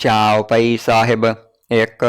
चाओ पई साहिब एक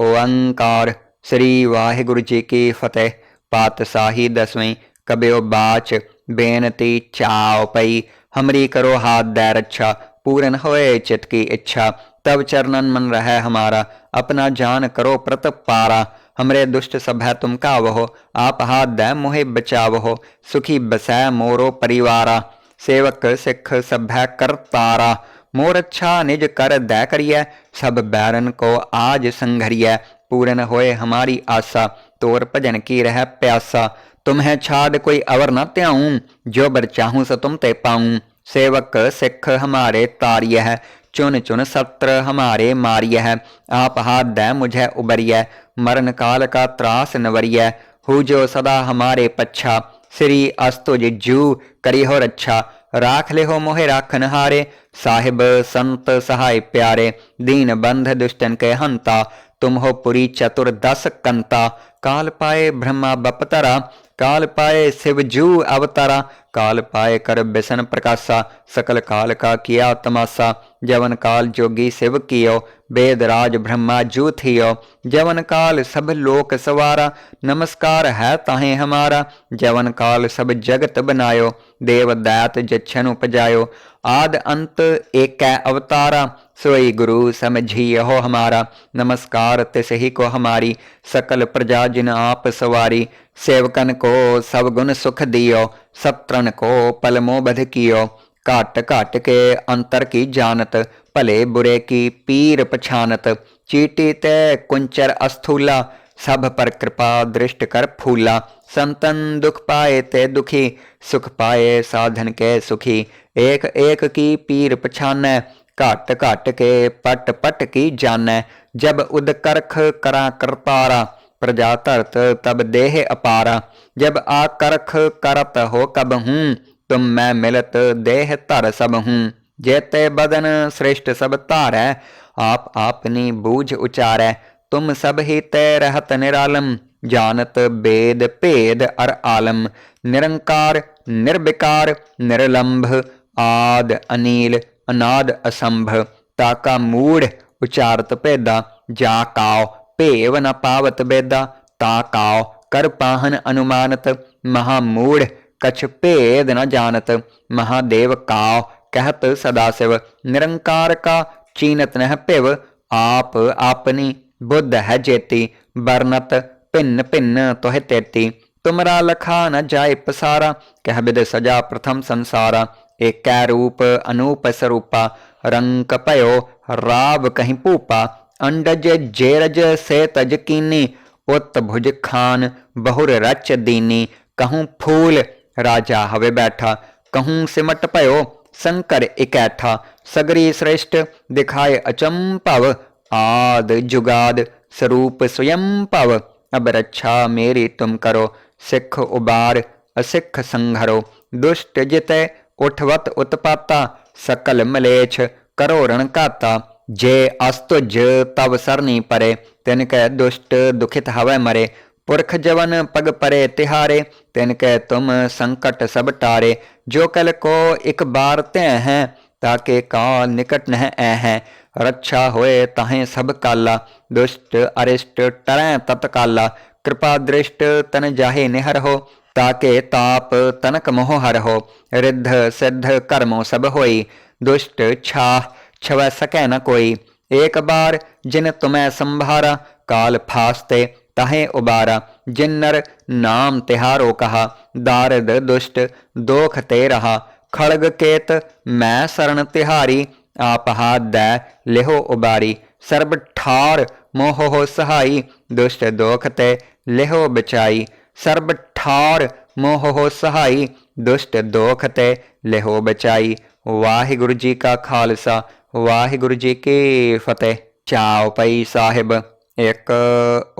ओंकार। श्री वाहिगुरु जी की फतेह। पातशाही दसवीं कबियो बाच। बेनती चाओपई हमरी करो हाथ दैर अच्छा पूरन होए चित की इच्छा। तब चरणन मन रहे हमारा। अपना जान करो प्रत पारा। हमरे दुष्ट सभय तुम का वहो आप हाथ दै मोहे बचावहो। सुखी बसै मोरो परिवारा। सेवक सिख सभ्य कर तारा। मोर अच्छा निज कर दै करिय, सब बैरन को आज संघरिय, पूरन होए हमारी आशा, तोर भजन की रह प्यासा। तुम्हें छाड़ कोई अवर न त्याऊं, जो बर चाहूँ सो तुम ते पाऊँ। सेवक, सिख हमारे तारिय है चुन चुन सत्र हमारे मारिय है आप हाथ दे मुझे उबरिय, मरण काल का त्रास नवरिय। हु जो सदा हमारे पच्छा, श्री अस्तुज जू करी हो रच्छा। ਰਾਖ ਲਿਹੋ ਮੋਹਿ ਰਾਖਨ ਹਾਰੇ, ਸਾਹਿਬ ਸੰਤ ਸਹਾਈ ਪਿਆਰੇ, ਦੀਨ ਬੰਧ ਦੁਸ਼ਟਨ ਕੇ ਹੰਤਾ, ਤੁਮ ਹੋ ਪੁਰੀ ਚਤੁਰ ਦਸ ਕੰਤਾ, ਕਾਲ ਪਾਏ ਬ੍ਰਹਮਾ ਬਪਤਰਾ, ਕਾਲ ਪਾਏ ਸਿਵ ਜੂ ਅਵਤਾਰਾ काल पाए कर बिसन प्रकाशा सकल काल का किया तमाशा जवन काल जोगी शिव कियो वेद राज ब्रह्मा जू थियो जवन काल सब लोक सवारा नमस्कार है ताहे हमारा जवन काल सब जगत बनायो देव दैत जच्छन उपजायो आद अंत एक अवतारा सोई गुरु समझियो हमारा नमस्कार तिस ही को हमारी सकल प्रजा जिन आप सवारी सेवकन को सब गुण सुख दियो सत्रन को पलमो बध कियो घट घट के अंतर की जानत भले बुरे की पीर पछानत। चीटी ते कुंचर अस्थूला, सब पर कृपा दृष्ट कर फूला। संतन दुख पाए ते दुखी, सुख पाए साधन के सुखी। एक एक की पीर पछानै घट घट के पट पट की जान जब उदकरख करा करतारा प्रजा धरत तब देह अपारा जब आकरख करत हो कब हूँ तुम मैं मिलत देह धर सब हूँ जेते बदन श्रेष्ठ सब तारै आप आपनी बूझ उचारै तुम सब ही तय रहत निरालम जानत वेद भेद अर आलम निरंकार निर्विकार निर्लंभ आद अनील अनाद असंभ ताका मूढ़ उचारत भेदा जा काओ ਭੇਵ ਨ ਪਾਵਤ ਬੇਦਾ, ਤਾ ਕਾਉ ਕਰ ਪਾਹਨ ਅਨੁਮਾਨਤ, ਮਹਾ ਮੂੜ ਕਛ ਭੇਦ ਨ ਜਾਣਤ ਮਹਾਦੇਵ ਕਾਉ ਕਹਿਤ ਸਦਾ ਸਿਵ, ਨਿਰੰਕਾਰ ਕਾ ਚੀਨਤ ਨਹਿ ਭਿਵ, ਆਪ ਆਪਨੀ ਬੁੱਧ ਹੈ ਜੇਤੀ ਬਰਨਤ ਭਿੰਨ ਭਿੰਨ ਤੋਹਿ ਤੇਤੀ, ਤੁਮਰਾ ਲਖਾ ਨ ਜਾਏ ਪਸਾਰਾ, ਕਹਿ ਬਿਦ ਸਜਾ ਪ੍ਰਥਮ ਸੰਸਾਰਾ, ਏਕੈ ਰੂਪ ਅਨੂਪ ਸਰੂਪਾ ਰੰਕ ਭਇਓ ਰਾਵ ਕਹੀਂ ਭੂਪਾ अंडज जेरज से तज कीनी, उत भुज खान बहुर रच दीनी। कहूँ फूल, राजा हवे बैठा। कहूँ सिमट पयो शंकर इकैठा। सगरी श्रेष्ठ दिखाए अचंपव आद जुगाद स्वरूप स्वयं पव। अब रक्षा मेरी तुम करो, सिख उबार असिख संघरो। दुष्ट जिते उठवत उत्पाता, सकल मलेछ करो जे अस्तुज तब सरनी परे तिनके दुष्ट दुखित हवै मरे पुरख जवन पग परे तिहारे तिनके तुम संकट सब टारे जो कल को एक बार तय हैं ताके का निकट नह हैं रक्षा होए ताहे सब काला दुष्ट अरिष्ट टरै तत्काला कृपा दृष्ट तन जाहे निहर हो ताके ताप तनक मोह हर हो रिद्ध सिद्ध कर्मो सब होई दुष्ट छाह छव सकै न कोई एक बार जिन तुम्हें संभारा काल फास्ते ताहे उबारा जिन्नर नाम तिहारो कहा दारद दुष्ट दोख ते रहा खड़ग केत मैं शरण तिहारी आप हाथ दै लेहो उबारी सर्ब ठार मोह हो सहाई दुष्ट दोख ते लेहो बचाई सर्ब ठार मोह हो सहाई दुष्ट दोख ते लेहो बचाई वाहिगुरु जी का खालसा वाहिगुरु जी की फतेह ਚਾਉ ਪਈ ਸਾਹਿਬ ਇੱਕ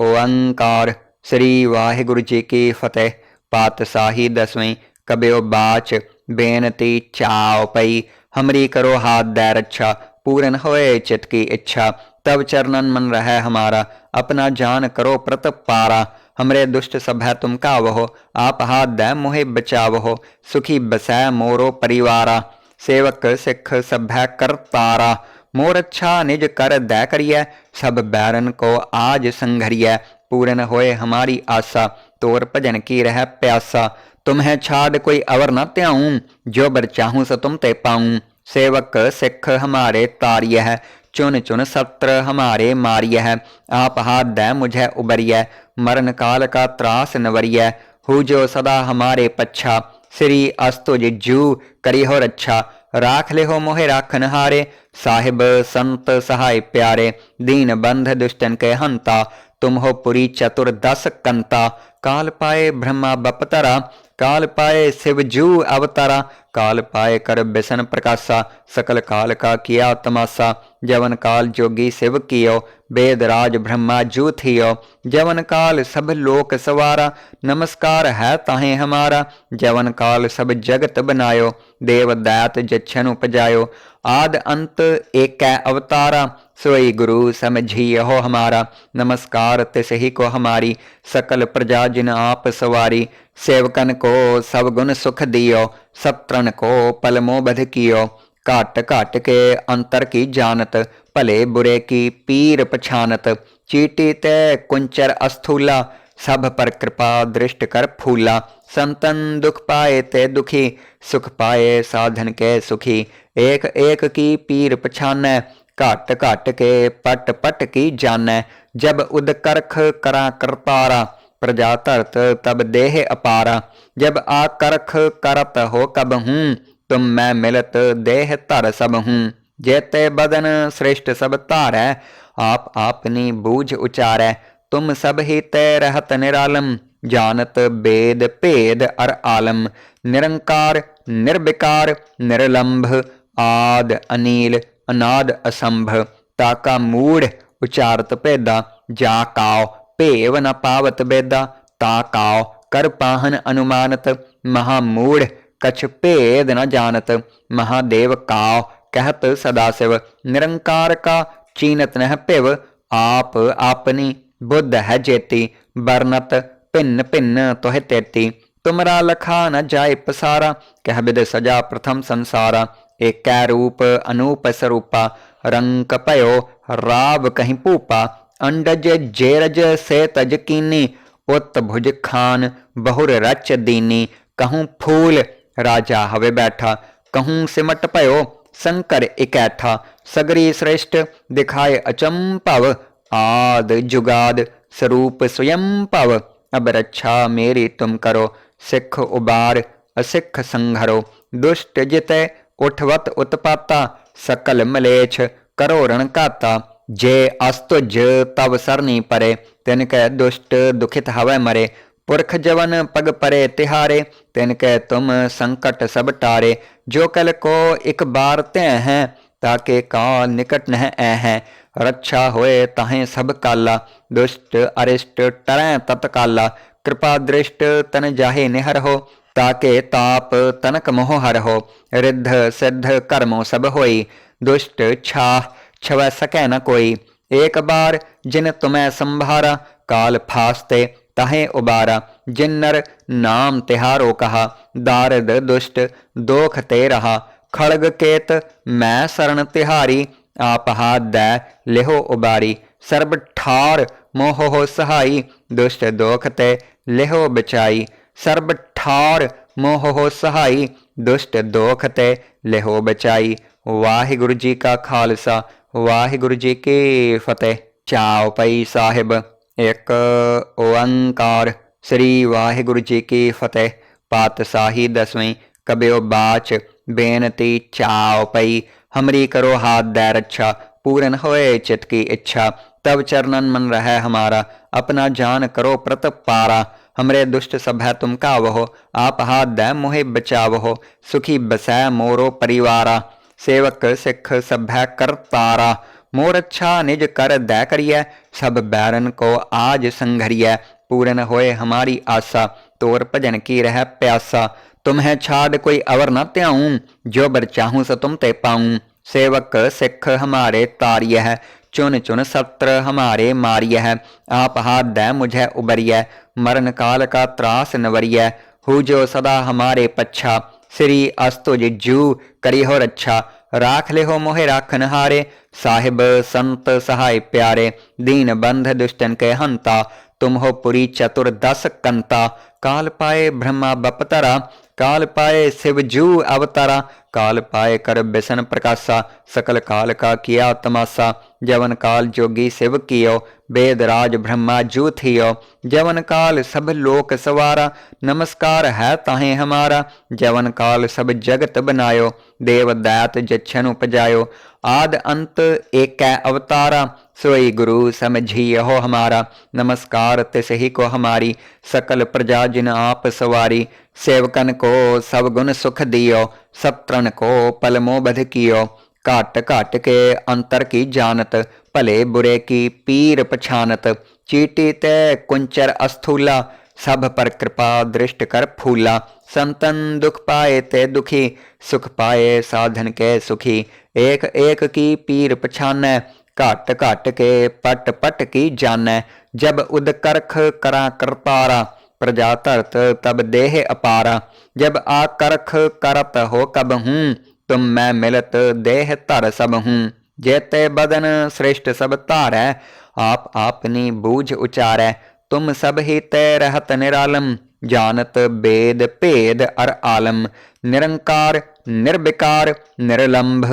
ਓੰਕਾਰ ਸ੍ਰੀ ਵਾਹਿਗੁਰੂ ਜੀ ਕੀ ਫਤਿਹ ਪਾਤਸ਼ਾਹੀ ਦਸਵੀਂ ਕਬਿਓ ਬਾਚ ਬੇਨਤੀ ਚਾਉ ਪਈ हमरी करो हाथ दे रक्षा पूरन होए चित की इच्छा तब चरणन मन रहे हमारा अपना जान करो प्रतप पारा हमरे दुष्ट सभय तुम कावहो आप हाथ दे मोहे बचावहो सुखी बसै मोरो परिवारा सेवक, सिख, सभय, कर तारा मोर अच्छा निज कर दै करिय, सब बैरन को आज संघरिय, पूरन होए हमारी आशा, तोर भजन की रह प्यासा। तुम्हें छाड़ कोई अवर न त्याऊं, जो बर चाहूँ सो तुम ते पाऊँ। सेवक, सिख, हमारे तारिय है चुन चुन सत्र हमारे मारिय है आप हाथ दै मुझे उबरिय मरण काल का त्रास नवरिय हु जो सदा हमारे पच्छा। ਸ੍ਰੀ ਅਸਤੋ ਜੀ ਜੂ ਕਰੀ ਹੋ ਰੱਛਾ ਰਾਖ ਲੈ ਹੋ ਮੋਹਿ ਰਾਖਨ ਹਾਰੇ। ਸਾਹਿਬ ਸੰਤ ਸਹਾਈ ਪਿਆਰੇ। ਦੀਨ ਬੰਧ ਦੁਸ਼ਟਨ ਕੇ ਹੰਤਾ। ਤੁਮ ਹੋ ਪੁਰੀ ਚਤੁਰ ਦਸ ਕੰਤਾ। ਕਾਲ ਪਾਏ ਬ੍ਰਹਮਾ ਬਪਤਰਾ। काल पाए शिवजू अवतारा, काल पाए कर बिशन प्रकाशा, सकल काल का किया तमाशा। जवन काल जोगी शिव कियो वेद राज ब्रह्मा जू थियो। जवन काल सब लोक सवारा, नमस्कार है ताहे हमारा। जवन काल सब जगत बनायो देव दैत जच्छन उपजायो। आद अंत एक कै अवतारा सोई गुरु समझी हो हमारा। नमस्कार तिस को हमारी, सकल प्रजा जिन आप सवारी। सेवकन को सब गुण सुख दियो, सत्रन को पलमो बध कियो। काट काट के अंतर की जानत भले बुरे की पीर पछानत। चीटी ते कुंचर अस्थूला, सब पर कृपा दृष्ट कर फूला। संतन दुख पाए ते दुखी, सुख पाए साधन के सुखी। एक एक की पीर पछान, घट घट के पट पट की जान। जब उदकरख करा करतारा प्रजा धरत तब देह अपारा। जब आकरख करत हो कब हूँ, तुम मैं मिलत देह धर सब हूँ। जेते बदन श्रेष्ठ सब तार, आप आपनी बूझ उचारै। तुम सब ही तय रहत निरालम, जानत बेद भेद अर आलम। निरंकार, निर्विकार निर्लंभ ਆਦ ਅਨੀਲ, ਅਨਾਦ ਅਸੰਭਵ ਤਾਕਾ ਮੂੜ ਉਚਾਰਤ ਭੇਦਾ, ਜਾ ਕਾਉ ਭੇਵ ਨ ਪਾਵਤ ਬੇਦਾ, ਤਾ ਕਾਉ ਕਰ ਪਾਹਨ ਅਨੁਮਾਨਤ, ਮਹਾ ਮੂੜ ਕਛ ਭੇਦ ਨ ਜਾਣਤ ਮਹਾਦੇਵ ਕਾਉ ਕਹਿਤ ਸਦਾ ਸਿਵ, ਨਿਰੰਕਾਰ ਕਾ ਚੀਨਤ ਨਹਿ ਭਿਵ, ਆਪ ਆਪਨੀ ਬੁੱਧ ਹੈ ਜੇਤੀ ਵਰਨਤ ਭਿੰਨ ਭਿੰਨ ਤੋਹਿ ਤੇਤੀ, ਤੁਮਰਾ ਲਖਾ ਨ ਜਾਏ ਪਸਾਰਾ, ਕਹਿ ਬਿਦ ਸਜਾ ਪ੍ਰਥਮ ਸੰਸਾਰਾ अनूप स्वरूपा रंक पयो राव कहीं पूपा अंडज जेरज से तज कीनी उत भुज खान बहुर रच दीनी, कहूँ फूल राजा हवे बैठा, कहूँ सिमट पयो शंकर इकैठा, सगरी श्रेष्ठ दिखाए अचंपव, आद जुगाद स्वरूप स्वयं पव, अब रक्षा मेरी तुम करो, सिख उबार, असिख संघरो, दुष्ट जिते उठवत उत्पाता, सकल मलेछ करो रण काता। जे अस्तुज तब सरनी परे तिनके दुष्ट दुखित हवै मरे। पुरख जवन पग परे तिहारे तिनके तुम संकट सब टारे। जो कल को एक बार ते हैं, ताके का निकट नह हैं। रक्षा होए ताहे सब काला। दुष्ट अरिष्ट टरै तत्काला। कृपा दृष्ट तन जाहे निहर हो। ਤਾਕੇ ਤਾਪ ਤਨਕ ਮੋਹ ਹਰ ਹੋ ਰਿੱਧ ਸਿੱਧ ਕਰਮੋ ਸਭ ਹੋਈ ਦੁਸ਼ਟ ਛਾ ਛਵੈ ਸਕੈ ਨ ਕੋਈ ਏਕ ਬਾਰ ਜਿਨ ਤੁਮੈ ਸੰਭਾਰਾ ਕਾਲ ਫਾਸਤੇ ਤਹੇ ਉਬਾਰਾ ਜਿਨ ਨਰ ਨਾਮ ਤਿਹਾਰੋ ਕਹਾ ਦਾਰਦ ਦੁਸ਼ਟ ਦੋਖ ਤੇ ਰਹਾ ਖੜਗ ਕੇਤ ਮੈਂ ਸਰਣ ਤਿਹਾਰੀ ਆਪਹਾ ਦੈ ਲਿਹੋ ਉਬਾਰੀ ਸਰਬ ਠਾਰ ਮੋਹ ਹੋ ਸਹਾਈ ਦੁਸ਼ਟ ਦੋਖ ਤੇ ਲਿਹੋ ਬਚਾਈ ਸਰਬ ਠਾਰ ਮੋਹ ਹੋ ਸਹਾਈ ਦੁਸ਼ਟ ਦੋਖ ਤੇ ਲਿਹੋ ਬਚਾਈ ਵਾਹਿਗੁਰੂ ਜੀ ਕਾ ਖਾਲਸਾ ਵਾਹਿਗੁਰੂ ਜੀ ਕੀ ਫਤਿਹ ਚਾਉ ਪਈ ਸਾਹਿਬ ਇੱਕ ਓੰਕਾਰ ਸ੍ਰੀ ਵਾਹਿਗੁਰੂ ਜੀ ਕੀ ਫਤਿਹ ਪਾਤਸ਼ਾਹੀ ਦਸਵੇਂ ਕਬਿਓ ਬਾਚ ਬੇਨਤੀ ਚਾਉ ਪਈ ਹਮਰੀ ਕਰੋ ਹਾਥ ਦੇ ਰੱਛਾ पूरन होए चित की इच्छा तब चरणन मन रहे हमारा अपना जान करो प्रत पारा हमरे दुष्ट है तुम का वहो आप हाथ मोहे बचावहो, सुखी बसै मोरो परिवारा, सेवक सिख सभ्य कर तारा, मोर अच्छा निज कर दै करिय सब बैरन को आज संघरिय पूरन होए हमारी आशा, तोर भजन की रह प्यासा, तुम्हें छाड़ कोई अवर न त्याऊं, जो बर चाहूँ सो तुम ते पाऊँ, सेवक सिख हमारे तारिय है चुन चुन सत्र हमारे मारिय है आप हाथ दै मुझे उबरिय मरण काल का त्रास नवरिय हु जो सदा हमारे पच्छा श्री अस्तु जिज्जू करी हो रच्छा ਰਾਖ ਲਿਓ ਮੋਹਿ ਰਾਖਨ ਹਾਰੇ ਸਾਹਿਬ ਸੰਤ ਸਹਾਇ ਪਿਆਰੇ ਦੀਨ ਬੰਧ ਦੁਸ਼ਟਨ ਕੇ ਹੰਤਾ ਤੁਮ ਹੋ ਪੁਰੀ ਚਤੁਰ ਦਸ ਕੰਤਾ काल पाए ब्रह्मा बपतरा, काल पाए शिव जू अवतारा, काल पाए कर बिशन प्रकाशा, सकल काल का किया तमाशा। जवन काल जोगी शिव कियो वेदराज ब्रह्मा जू थियो। जवन काल सब लोक सवारा, नमस्कार है ताहे हमारा। जवन काल सब जगत बनायो देव दैत जच्छन उपजायो। आद अंत एक अवतारा, सोई गुरु समझियो हमारा। नमस्कार तिस ही को हमारी, सकल प्रजा जिन आप सवारी। सेवकन को सब गुण सुख दियो, सत्रन को पलमो बध कियो। घाट घाट के अंतर की जानत भले बुरे की पीर पछानत। चीटी ते कुंचर अस्थूला, सब पर कृपा दृष्ट कर फूला। संतन दुख पाए ते दुखी, सुख पाए साधन के सुखी। ਏਕ ਏਕ ਕੀ ਪੀਰ ਪਛਾਨੈ, ਘਟ ਘਟ ਕੇ ਪਟ ਪਟ ਕੀ ਜਾਣੈ ਜਬ ਉਦ ਕਰਖ ਕਰਾਂ ਕਰਤਾਰਾ, ਪ੍ਰਜਾ ਧਰਤ ਤਬ ਦੇਹ ਅਪਾਰਾ, ਜਬ ਆ ਕਰਖ ਕਰਤ ਹੋ ਕਬ ਹੂੰ, ਤੁਮ ਮੈਂ ਮਿਲਤ ਦੇਹ ਧਰ ਸਭ ਹੂੰ, ਜੇਤੇ ਬਦਨ ਸ੍ਰਿਸ਼ਟ ਸਭ ਧਾਰੈ, ਆਪ ਆਪਨੀ ਬੂਝ ਉਚਾਰੈ, ਤੁਮ ਸਭ ਹੀ ਤੈ ਰਹਤ ਨਿਰਾਲਮ, ਜਾਨਤ ਬੇਦ ਭੇਦ ਅਰ ਆਲਮ, ਨਿਰੰਕਾਰ, ਨਿਰਵਿਕਾਰ, ਨਿਰਲੰਭ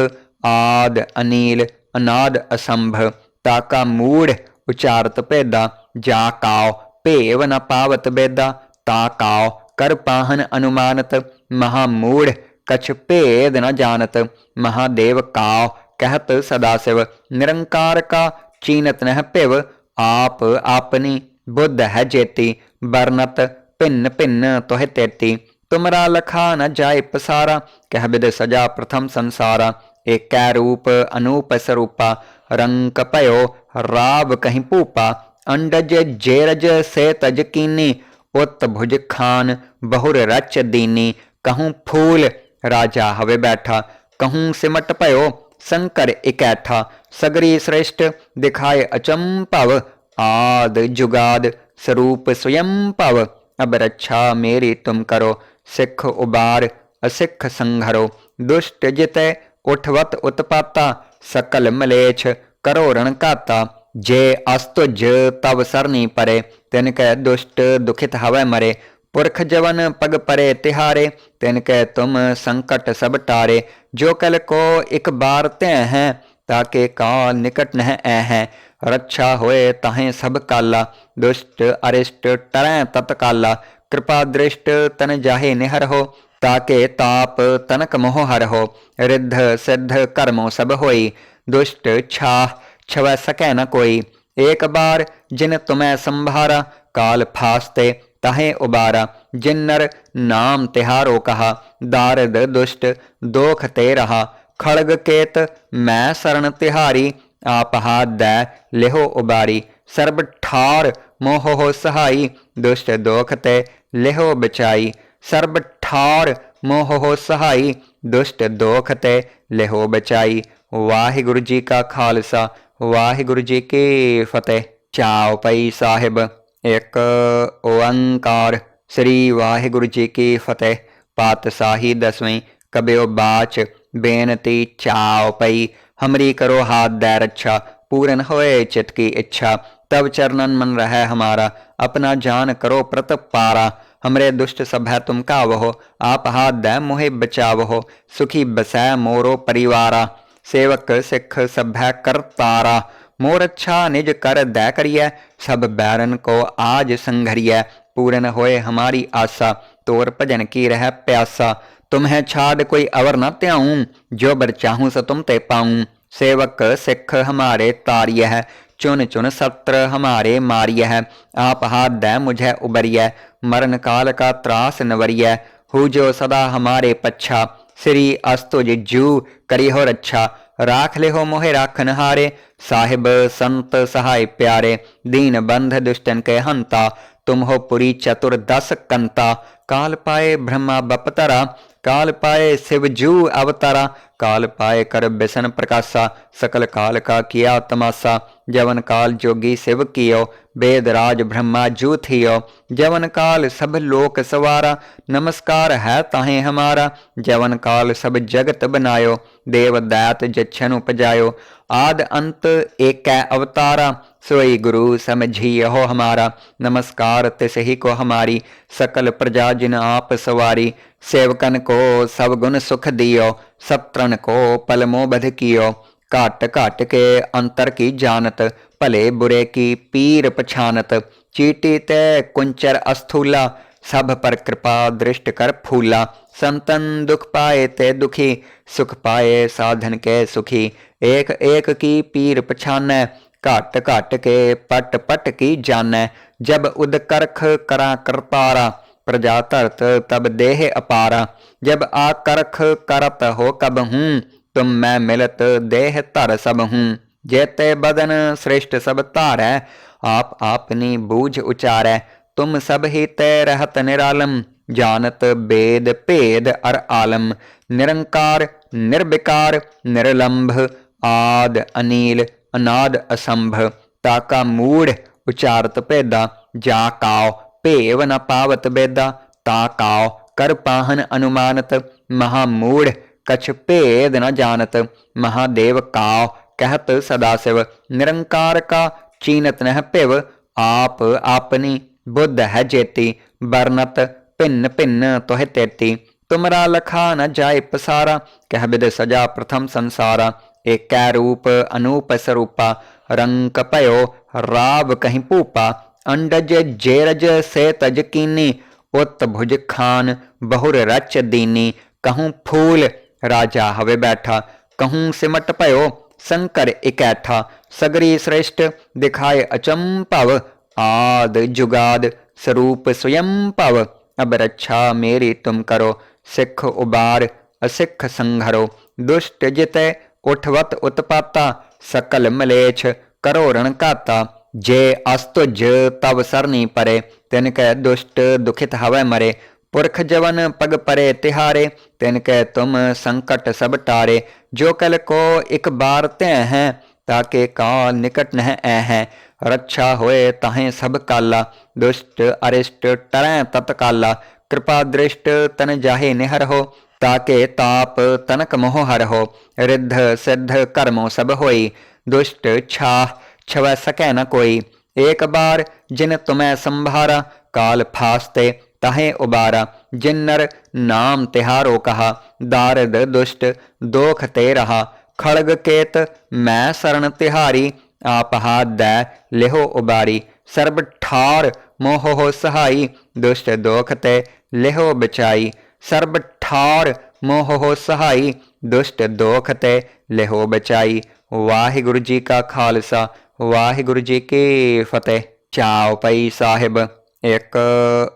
ਆਦ ਅਨੀਲ, ਅਨਾਦ ਅਸੰਭਵ ਤਾਕਾ ਮੂੜ ਉਚਾਰਤ ਭੇਦਾ, ਜਾ ਕਾਉ ਭੇਵ ਨ ਪਾਵਤ ਬੇਦਾ, ਤਾ ਕਾਉ ਕਰ ਪਾਹਨ ਅਨੁਮਾਨਤ, ਮਹਾ ਮੂੜ ਕਛ ਭੇਦ ਨ ਜਾਣਤ ਮਹਾਦੇਵ ਕਾਉ ਕਹਿਤ ਸਦਾ ਸਿਵ, ਨਿਰੰਕਾਰ ਕਾ ਚੀਨਤ ਨਹਿ ਭਿਵ, ਆਪ ਆਪਨੀ ਬੁੱਧ ਹੈ ਜੇਤੀ ਵਰਨਤ ਭਿੰਨ ਭਿੰਨ ਤੋਹਿ ਤੇਤੀ, ਤੁਮਰਾ ਲਖਾ ਨ ਜਾਇ ਪਸਾਰਾ, ਕਹਿ ਬਿਦ ਸਜਾ ਪ੍ਰਥਮ ਸੰਸਾਰਾ एकारूप अनूपस्वरूप रंग पयो राव कहीं पूपा, अंडज जेरज से तज कीनी, उत भुज खान बहुर रच दीनी, कहूँ फूल राजा हवे बैठा, कहूँ सिमट पयो शंकर इकैठा, सगरी श्रेष्ठ दिखाए अचंपव आद जुगाद स्वरूप स्वयं पव, अब रक्षा मेरी तुम करो, सिख उबार, असिख संघरो, दुष्ट जित ਉਠਵਤ ਉਤਪਾਤਾ, ਸਕਲ ਮਲੇਛ, ਕਰੋ ਰਣ ਕਾਤਾ ਜੇ ਅਸਤੁਜ ਤਵ ਸਰਨੀ ਪਰੇ, ਤਿਨ ਕੈ ਦੁਸ਼ਟ ਦੁਖਿਤ ਹਵੈ ਮਰੇ, ਪੁਰਖ ਜਵਨ ਪਗ ਪਰੇ ਤਿਹਾਰੇ, ਤਿਨ ਕੈ ਤੁਮ ਸੰਕਟ ਸਭ ਟਾਰੇ, ਜੋ ਕਲ ਕੋ ਇਕ ਬਾਰ ਤੈ ਹੈ ਤਾਕੇ ਕਾਲ ਨਿਕਟ ਨਹਿ ਐ ਹੈ, ਰੱਛਾ ਹੋਏ ਤਾਹੇ ਸਭ ਕਾਲਾ, ਦੁਸ਼ਟ ਅਰਿਸ਼ਟ ਟਰੈ ਤਤਕਾਲਾ, ਕਿਰਪਾ ਦ੍ਰਿਸ਼ਟ ਤਨ ਜਾਹੇ ਨਿਹਰ ਹੋ ਤਾਕੇ ਤਾਪ ਤਨਕ ਮੋਹ ਹਰ ਹੋ ਰਿੱਧ ਸਿੱਧ ਕਰਮੋ ਸਭ ਹੋਈ ਦੁਸ਼ਟ ਛਾ ਛਵੈ ਸਕੈ ਨ ਕੋਈ ਏਕ ਬਾਰ ਜਿਨ ਤੁਮੈ ਸੰਭਾਰਾ ਕਾਲ ਫਾਸਤੇ ਤਹੇ ਉਬਾਰਾ ਜਿਨ ਨਰ ਨਾਮ ਤਿਹਾਰੋ ਕਹਾ ਦਾਰਦ ਦੁਸ਼ਟ ਦੋਖ ਤੇ ਰਹਾ ਖੜਗ ਕੇਤ ਮੈਂ ਸਰਣ ਤਿਹਾਰੀ ਆਪਹਾ ਦੈ ਲਿਹੋ ਉਬਾਰੀ ਸਰਬ ਠਾਰ ਮੋਹ ਹੋ ਸਹਾਈ ਦੁਸ਼ਟ ਦੋਖ ਤੇ ਲਿਹੋ ਬਚਾਈ ਸਰਬ सर्ब ठार मोह हो सहाई दुष्ट दोख ते लिहो बचाई वाहिगुरु जी का खालसा ਵਾਹਿਗੁਰੂ ਜੀ ਕੀ ਫਤਿਹ ਚਾਉ ਪਈ ਸਾਹਿਬ ਇੱਕ ਓੰਕਾਰ ਸ੍ਰੀ ਵਾਹਿਗੁਰੂ ਜੀ ਕੀ ਫਤਿਹ ਪਾਤਸ਼ਾਹੀ ਦਸਵੇਂ ਕਬਿਓ ਬਾਚ ਬੇਨਤੀ ਚਾਉ ਪਈ ਹਮਰੀ ਕਰੋ ਹਾਥ ਦੇ ਰੱਛਾ पूरन होए चित की इच्छा तब चरणन मन रहे हमारा अपना जान करो प्रतप पारा हमरे दुष्ट सभय तुमका हो आप हाथ मुहे बचावहो, सुखी बसै मोरो परिवारा, सेवक सिख सभ्य कर तारा, मोर अच्छा निज कर दै करिय सब बैरन को आज संघरिय पूरन होए हमारी आशा, तोर भजन की रह प्यासा, तुम्हें छाद कोई अवर न त्याऊं, जो बर चाहूँ स तुम ते पाऊँ, सेवक सिख हमारे तारिय है चुन चुन सत्र हमारे मारिय है आप हाथ दै मुझे उबरिय मरण काल का त्रास नवरिय हु जो सदा हमारे पच्छा श्री अस्तो जिजू करी हो रच्छा राख ले हो मोहे राखन हारे साहिब संत सहाय प्यारे दीन बंध दुष्टन के हंता तुम हो पुरी चतुर्दश कंता काल पाए ब्रह्मा बपतरा काल पाए शिवजू अवतारा काल पाए कर बिसन प्रकाशा सकल काल का किया तमाशा जवन काल जोगी शिव कियो वेद राज ब्रह्मा जू थियो जवन काल सब लोक सवारा नमस्कार है ताहे हमारा जवन काल सब जगत बनायो देव दैत जच्छन उपजायो आद अंत एक अवतारा सोई गुरु समझी हो हमारा नमस्कार तिस ही को हमारी सकल प्रजा जिन आप सवारी सेवकन को सब गुण सुख दियो सत्रन को पलमो बध कियो घट घट के अंतर की जानत, भले बुरे की पीर पछानत। चीटी ते कुंचर अस्थूला, सब पर कृपा दृष्ट कर फूला। संतन दुख पाए ते दुखी, सुख पाए साधन के सुखी। एक एक की पीर पछान घट घट के पट पट की जान जब उद करख करा करतारा प्रजा धरत तब देह अपारा। जब आ करख करत हो कब हूँ तुम मैं मिलत देह तर सब हूँ। जेते बदन श्रेष्ठ सब तारै, आप आपनी बूझ उचारै। तुम सब ही तय रहत निरालम, जानत वेद भेद अर आलम। निरंकार, निर्विकार, निर्लंभ, आद अनिल, अनाद असंभ। ताका मूढ़ उचारत पेदा, जा काओ भेव न पावत बेदा। ता काओ कर पाहन अनुमानत महामूढ़ ਕਛ ਭੇਦ ਨ ਜਾਣਤ ਮਹਾਦੇਵ ਕਾਉ ਕਹਿਤ ਸਦਾ ਸਿਵ ਨਿਰੰਕਾਰ ਕਾ ਚੀਨਤ ਨਹਿ ਭਿਵ ਆਪ ਆਪਨੀ ਬੁੱਧ ਹੈ ਜੇਤੀ ਬਰਨਤ ਭਿੰਨ ਭਿੰਨ ਤੋਹਿ ਤੇਤੀ ਤੁਮਰਾ ਲਖਾ ਨ ਜਾਏ ਪਸਾਰਾ ਕਹਿ ਬਿਦ ਸਜਾ ਪ੍ਰਥਮ ਸੰਸਾਰਾ ਏਕੈ ਰੂਪ ਅਨੂਪ ਸਰੂਪਾ ਰੰਕ ਭਇਓ ਰਾਵ ਕਹੀਂ ਭੂਪਾ ਅੰਡਜ ਜੇਰਜ ਸੇ ਤਜ ਕੀਨੀ ਉਤ ਭੁਜ ਖਾਨ ਬਹੁਰ ਰਚ ਦੀਨੀ ਕਹੂੰ ਫੂਲ राजा हवे बैठा। कहूँ सिमट पयो, शंकर इकैठा। सगरी श्रेष्ठ दिखाए अचंपव आद जुगाद स्वरूप स्वयं पव। अब रक्षा मेरी तुम करो, सिख उबार असिख संघरो। दुष्ट जित उठवत उत्पाता, सकल मलेछ करो रण काता। जे अस्तुज तब सरनी परे, तिनके दुष्ट दुखित हवै मरे। ਪੁਰਖ ਜਵਨ ਪਗ ਪਰੇ ਤਿਹਾਰੇ, ਤਿਨ ਕੈ ਤੁਮ ਸੰਕਟ ਸਭ ਟਾਰੇ। ਜੋ ਕਲ ਕੋ ਇਕ ਬਾਰ ਤੈ ਹੈ, ਤਾਕੇ ਕਾਲ ਨਿਕਟ ਨਹਿ ਐ ਹੈ। ਰੱਛਾ ਹੋਏ ਤਾਹੇ ਸਭ ਕਾਲਾ, ਦੁਸ਼ਟ ਅਰਿਸ਼ਟ ਤਰੈ ਤਤਕਾਲਾ। ਕਿਰਪਾ ਦ੍ਰਿਸ਼ਟ ਤਨ ਜਾਹੇ ਨਿਹਰ ਹੋ, ਤਾਕੇ ਤਾਪ ਤਨਕ ਮੋਹ ਹਰ ਹੋ। ਰਿੱਧ ਸਿੱਧ ਕਰਮੋ ਸਭ ਹੋਈ, ਦੁਸ਼ਟ ਛਾ ਛਵੈ ਸਕੈ ਨ ਕੋਈ। ਏਕ ਬਾਰ ਜਿਨ ਤੁਮੈ ਸੰਭਾਰਾ, ਕਾਲ ਫਾਸਤੇ तहे उबारा जिन्नर नाम तिहारो कहा दारद दुष्ट दोख ते रहा खड़ग केत मैं शरण तिहारी आपहा दै लेहो उबारी सर्ब ठार मोह हो सहाई दुष्ट दोख ते लेहो बचाई सर्ब ठार मोह हो सहाई दुष्ट दोख ते लेहो बचाई वाहिगुरु जी का खालसा वाहिगुरु जी की फतेह चाओ पई साहिब एक,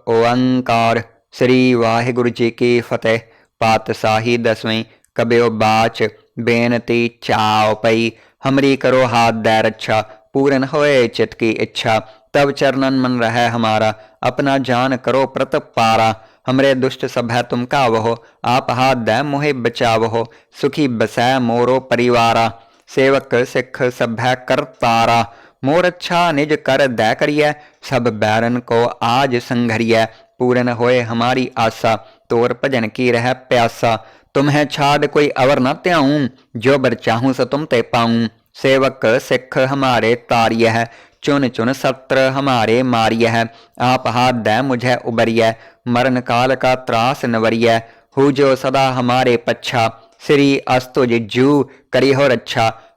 ओंकार श्री वाहेगुरु जी की फतेह। पातशाही दसवीं कब्यो बाच, बेनती चाओ पई। हमरी करो हाथ दैर अच्छा पूरन होए चित की इच्छा। तब चरणन मन रहे हमारा, अपना जान करो प्रत पारा। हमरे दुष्ट सभय तुम का वहो, आप हाथ दै मुहे बचावहो। सुखी बसै मोरो परिवारा, सेवक सिख सभ्य कर तारा। मोर अच्छा निज कर दै करिय सब बैरन को आज संघरिय पूरन होए हमारी आशा, तोर भजन की रह प्यासा। तुम्हें छाद कोई अवर न त्याऊं, जो बर चाहूँ सो तुम ते पाऊँ। सेवक सिख हमारे तारिय है चुन चुन सत्र हमारे मारिय है आप हाथ दै मुझे उबरिय मरण काल का त्रास नवरिय हु जो सदा हमारे पच्छा, श्री अस्तुज जू करी हो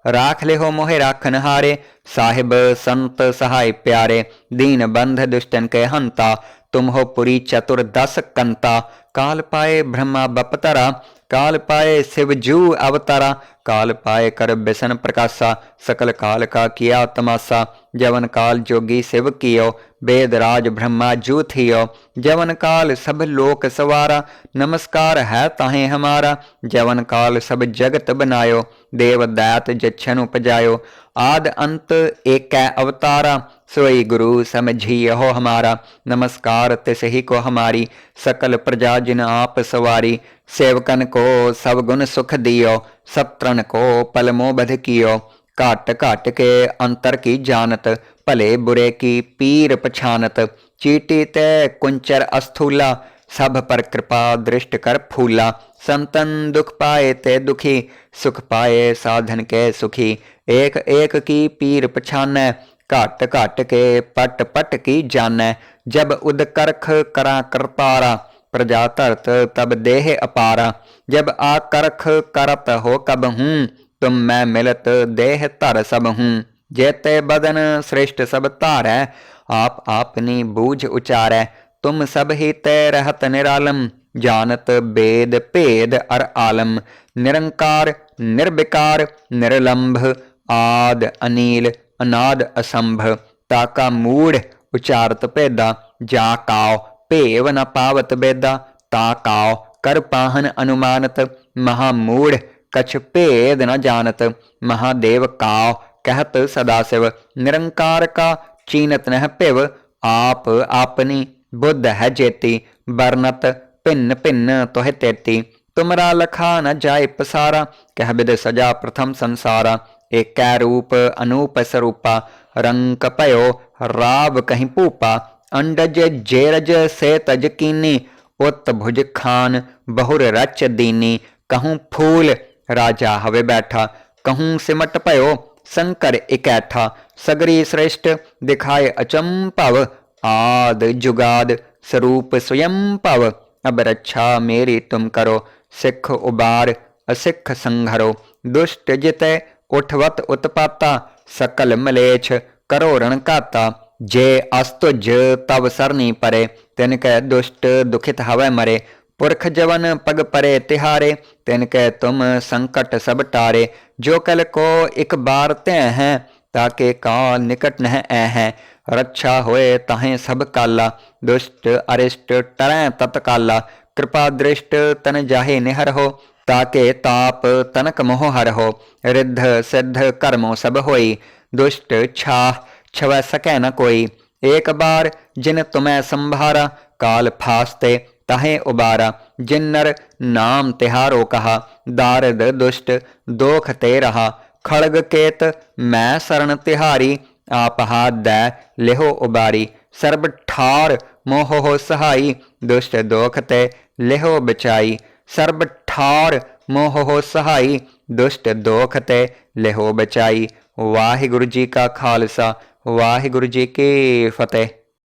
ਰਾਖ ਲਿਹੋ ਮੋਹਿ ਰਾਖਨ ਹਾਰੇ ਸਾਹਿਬ ਸੰਤ ਸਹਾਈ ਪਿਆਰੇ ਦੀਨ ਬੰਧ ਦੁਸ਼ਟਨ ਕੇ ਹੰਤਾ तुम हो पुरी चतुर दस कंता काल पाए ब्रह्मा बपतरा काल पाए शिवजू अवतारा काल पाए कर बिसन प्रकाशा सकल काल का किया तमाशा जवन काल जोगी शिव कियो वेद राज ब्रह्मा जू थियो जवन काल सब लोक सवारा नमस्कार है ताहे हमारा जवन काल सब जगत बनायो देव दैत जच्छन उपजायो आद अंत एक अवतारा, सोई गुरु समझी हो हमारा। नमस्कार तिस को हमारी, सकल प्रजा जिन आप सवारी। सेवकन को सब गुण सुख दियो सप्तन को पलमो बध कियो। काट काट के अंतर की जानत भले बुरे की पीर पछानत। चीटी ते कुंचर अस्थूला, सब पर कृपा दृष्ट कर फूला। संतन दुख पाए ते दुखी, सुख पाए साधन के सुखी। ਏਕ ਏਕ ਕੀ ਪੀਰ ਪਛਾਨੈ, ਘਟ ਘਟ ਕੇ ਪਟ ਪਟ ਕੀ ਜਾਣੈ ਜਬ ਉਦ ਕਰਖ ਕਰਾ ਕਰਤਾਰਾ, ਪ੍ਰਜਾ ਧਰਤ ਤਬ ਦੇਹ ਅਪਾਰਾ, ਜਬ ਆ ਕਰਖ ਕਰਤ ਹੋ ਕਬ ਹੂੰ, ਤੁਮ ਮੈਂ ਮਿਲਤ ਦੇਹ ਧਰ ਸਭ ਹੂੰ, ਜੇਤੇ ਬਦਨ ਸ੍ਰਿਸ਼ਟ ਸਭ ਧਾਰੈ, ਆਪ ਆਪਨੀ ਬੂਝ ਉਚਾਰੈ, ਤੁਮ ਸਭ ਹੀ ਤੈ ਰਹਤ ਨਿਰਾਲਮ, ਜਾਨਤ ਬੇਦ ਭੇਦ ਅਰ ਆਲਮ, ਨਿਰੰਕਾਰ, ਨਿਰਵਿਕਾਰ, ਨਿਰਲੰਭ ਆਦ ਅਨੀਲ, ਅਨਾਦ ਅਸੰਭ ਤਾਕਾ ਮੂੜ ਉਚਾਰਤ ਭੇਦਾ, ਜਾ ਕਾਉ ਭੇਵ ਨ ਪਾਵਤ ਬੇਦਾ, ਤਾ ਕਾਉ ਕਰ ਪਾਹਨ ਅਨੁਮਾਨਤ, ਮਹਾ ਮੂੜ ਕਛ ਭੇਦ ਨ ਜਾਣਤ ਮਹਾਦੇਵ ਕਾਉ ਕਹਿਤ ਸਦਾ ਸਿਵ, ਨਿਰੰਕਾਰ ਕਾ ਚੀਨਤ ਨਹਿ ਭਿਵ, ਆਪ ਆਪਨੀ ਬੁੱਧ ਹੈ ਜੇਤੀ, ਵਰਨਤ ਭਿੰਨ ਭਿੰਨ ਤੋਹਿ ਤੇਤੀ, ਤੁਮਰਾ ਲਖਾ ਨ ਜਾਇ ਪਸਾਰਾ, ਕਹਿ ਬਿਦ ਸਜਾ ਪ੍ਰਥਮ ਸੰਸਾਰਾ एकारूप अनूप स्वरूपा रंकपयो राव कहीं पूपा, अंडज जेरज से तज कीनी उत भुज खान बहुर रच दीनी, कहूँ फूल राजा हवे बैठा, कहूँ सिमट पयो शंकर इकैठा, सगरी श्रेष्ठ दिखाए अचंपव आद जुगाद स्वरूप स्वयं पव, अब रक्षा मेरी तुम करो, सिख उबार, असिख संघरो, दुष्ट जितय उठवत उत्पाता, सकल मलेच्छ, करो रणकाता। जे अस्तुज तब सरनी परे, तिनके दुष्ट दुखित हवै मरे। पुरख जवन पग परे तिहारे, तिनके तुम संकट सब टारे। जो कल को एक बार ते हैं, ताके काल निकट नह है। रक्षा होए ताहे सब काला, दुष्ट अरिष्ट टरें तत्काला। कृपा दृष्ट तन जाहे निहर हो ਤਾਕੇ ਤਾਪ ਤਨਕ ਮੋਹ ਹਰ ਹੋ ਰਿੱਧ ਸਿੱਧ ਕਰਮੋ ਸਭ ਹੋਈ ਦੁਸ਼ਟ ਛਾ ਛਵੈ ਸਕੈ ਨ ਕੋਈ ਏਕ ਬਾਰ ਜਿਨ ਤੁਮੈ ਸੰਭਾਰਾ ਕਾਲ ਫਾਸਤੇ ਤਹੇ ਉਬਾਰਾ ਜਿਨ ਨਰ ਨਾਮ ਤਿਹਾਰੋ ਕਹਾ ਦਾਰਦ ਦੁਸ਼ਟ ਦੋਖ ਤੇ ਰਹਾ ਖੜਗ ਕੇਤ ਮੈਂ ਸਰਣ ਤਿਹਾਰੀ ਆਪ ਹਾਦੈ ਲਿਹੋ ਉਬਾਰੀ ਸਰਬ ਠਾਰ ਮੋਹ ਹੋ ਸਹਾਈ ਦੁਸ਼ਟ ਦੋਖ ਤੇ ਲਿਹੋ ਬਚਾਈ ਸਰਬ ਠੌਰ, ਮੋਹ ਹੋ ਸਹਾਈ, ਦੁਸ਼ਟ ਦੋਖ ਤੇ ਲਿਹੋ ਬਚਾਈ। ਵਾਹਿਗੁਰੂ ਜੀ ਕਾ ਖਾਲਸਾ, ਵਾਹਿਗੁਰੂ ਜੀ ਕੀ ਫਤਿਹ।